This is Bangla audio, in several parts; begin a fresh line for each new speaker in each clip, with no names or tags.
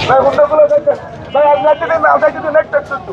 ভাই হুন্ডাগুলো দেখেন ভাই আর যাইতে দিন না দিন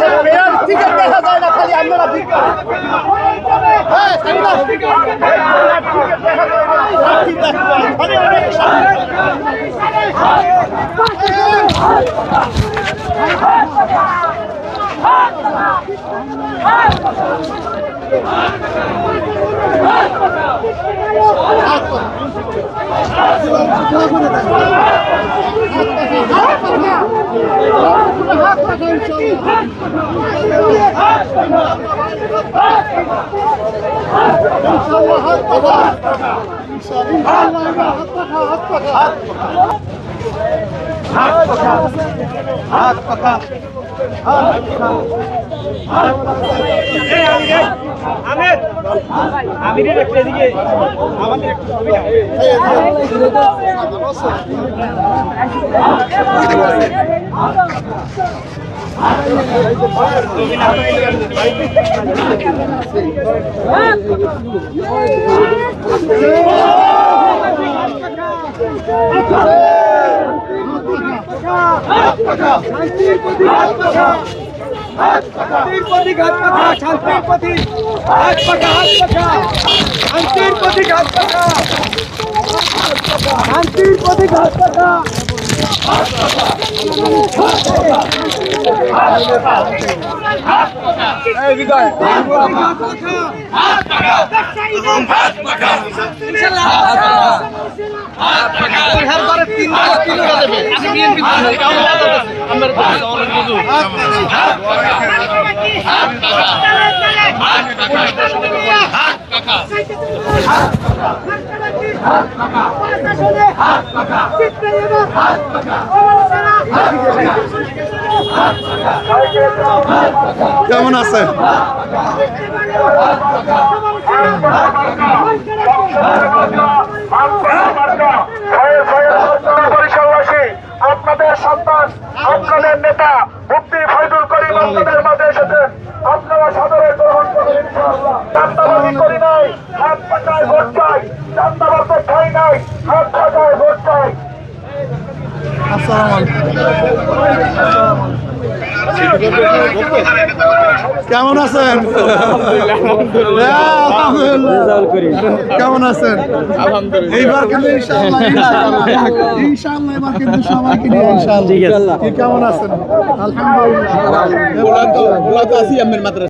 সন্তান,
হ্যাঁ সামনে
আমিরের একটা দিকে আমাদের একটু ছবি নাও। শান্তির প্রতীক হাত পাখা শান্তির প্রতীক হাত পাখা হাত পাখা শান্তির প্রতীক হাত প্রতীক হাত পাখা
কেমন
বরিশালবাসী আপনাদের সন্তান আপনাদের নেতা মুফতি ফয়জুল করিম আপনাদের মাঝে এসেছেন। আপনারা সাদরে গ্রহণ। চান্দাবাজি করি নাই হাত পাকায় ভোট চাই। চান্দাবাজ ঠাই নাই হাত পাকায় ভোট চাই।
কেমন আছেন? কেমন আছেন? এইবার কিন্তু ইনশাআল্লাহ এবার কিন্তু সবাইকে নিয়ে ইনশাআল্লাহ। কেমন আছেন? আলহামদুলিল্লাহ।